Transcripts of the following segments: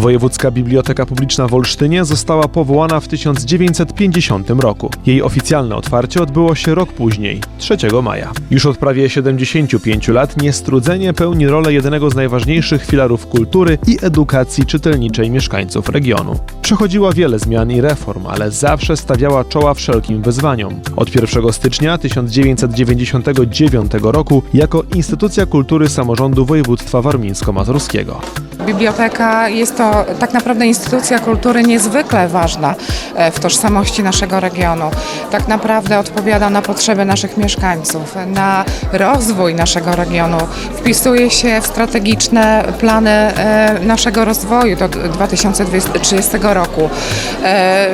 Wojewódzka Biblioteka Publiczna w Olsztynie została powołana w 1950 roku. Jej oficjalne otwarcie odbyło się rok później, 3 maja. Już od prawie 75 lat niestrudzenie pełni rolę jednego z najważniejszych filarów kultury i edukacji czytelniczej mieszkańców regionu. Przechodziła wiele zmian i reform, ale zawsze stawiała czoła wszelkim wyzwaniom. Od 1 stycznia 1999 roku jako instytucja kultury samorządu województwa warmińsko-mazurskiego. Biblioteka jest to tak naprawdę instytucja kultury niezwykle ważna e, w tożsamości naszego regionu. Tak naprawdę odpowiada na potrzeby naszych mieszkańców, na rozwój naszego regionu. Wpisuje się w strategiczne plany e, naszego rozwoju do 2030 roku. E,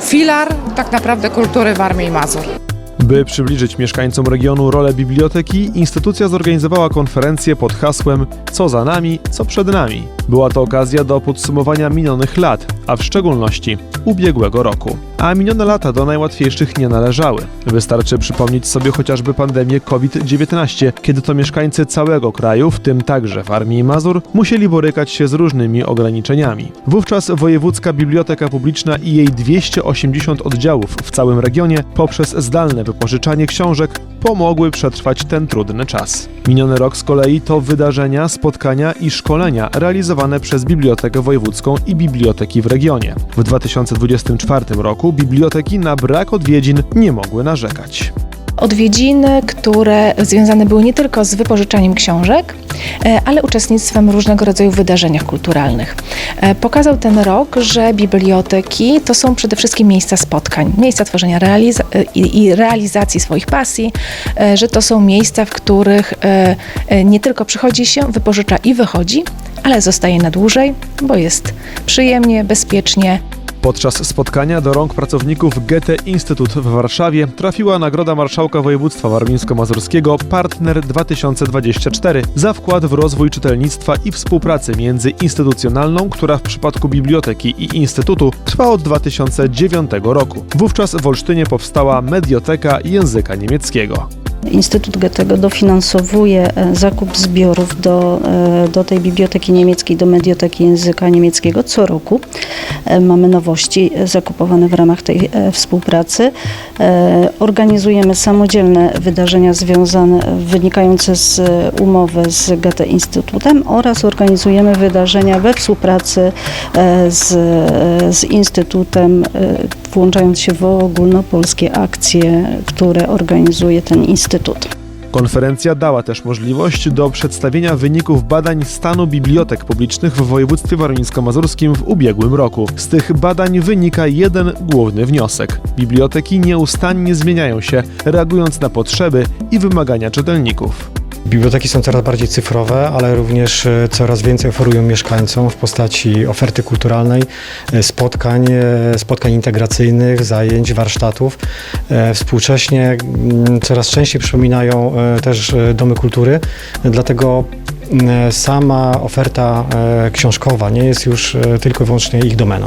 Filar tak naprawdę kultury Warmii i Mazur. By przybliżyć mieszkańcom regionu rolę biblioteki, instytucja zorganizowała konferencję pod hasłem Co za nami, co przed nami. Była to okazja do podsumowania minionych lat, a w szczególności ubiegłego roku. A minione lata do najłatwiejszych nie należały. Wystarczy przypomnieć sobie chociażby pandemię COVID-19, kiedy to mieszkańcy całego kraju, w tym także w Armii Mazur, musieli borykać się z różnymi ograniczeniami. Wówczas Wojewódzka Biblioteka Publiczna i jej 280 oddziałów w całym regionie poprzez zdalne wypożyczanie książek pomogły przetrwać ten trudny czas. Miniony rok z kolei to wydarzenia, spotkania i szkolenia realizowane przez Bibliotekę Wojewódzką i biblioteki w regionie. W 2024 roku biblioteki na brak odwiedzin nie mogły narzekać. odwiedziny, które związane były nie tylko z wypożyczaniem książek, e, ale uczestnictwem różnego rodzaju wydarzeniach kulturalnych. E, Pokazał ten rok, że biblioteki to są przede wszystkim miejsca spotkań, miejsca tworzenia realiza- e, i realizacji swoich pasji, że to są miejsca, w których nie tylko przychodzi się, wypożycza i wychodzi, ale zostaje na dłużej, bo jest przyjemnie, bezpiecznie, Podczas spotkania do rąk pracowników Goethe Instytut w Warszawie trafiła nagroda Marszałka Województwa Warmińsko-Mazurskiego Partner 2024 za wkład w rozwój czytelnictwa i współpracę międzyinstytucjonalną, która w przypadku biblioteki i instytutu trwa od 2009 roku. Wówczas w Olsztynie powstała Medioteka Języka Niemieckiego. Instytut Goethego dofinansowuje e, zakup zbiorów do, e, do tej biblioteki niemieckiej, do medioteki języka niemieckiego co roku. E, Mamy nowości zakupowane w ramach tej współpracy. Organizujemy samodzielne wydarzenia związane, wynikające z umowy z Goethe Instytutem oraz organizujemy wydarzenia we współpracy z, z Instytutem, włączając się w ogólnopolskie akcje, które organizuje ten Instytut. Konferencja dała też możliwość do przedstawienia wyników badań stanu bibliotek publicznych w województwie warmińsko-mazurskim w ubiegłym roku. Z tych badań wynika jeden główny wniosek. Biblioteki nieustannie zmieniają się, reagując na potrzeby i wymagania czytelników. Biblioteki są coraz bardziej cyfrowe, ale również e, coraz więcej oferują mieszkańcom w postaci oferty kulturalnej, e, spotkań, e, spotkań integracyjnych, zajęć, warsztatów. Współcześnie mm, coraz częściej przypominają też domy kultury, dlatego mm, sama oferta książkowa nie jest już tylko i wyłącznie ich domeną.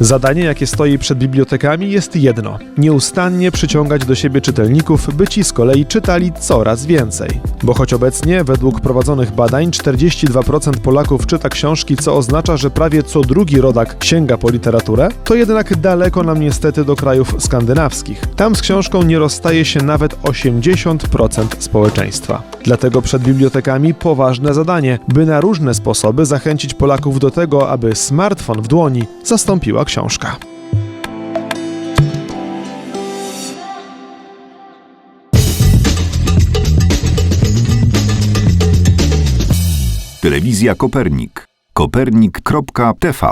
Zadanie, jakie stoi przed bibliotekami, jest jedno: nieustannie przyciągać do siebie czytelników, by ci z kolei czytali coraz więcej. Bo choć obecnie, według prowadzonych badań, 42% Polaków czyta książki, co oznacza, że prawie co drugi rodak sięga po literaturę, to jednak daleko nam niestety do krajów skandynawskich. Tam z książką nie rozstaje się nawet 80% społeczeństwa. Dlatego przed bibliotekami poważne zadanie, by na różne sposoby zachęcić Polaków do tego, aby smartfon w dłoni zastąpiła książka. Telewizja Kopernik. Kopernik.tv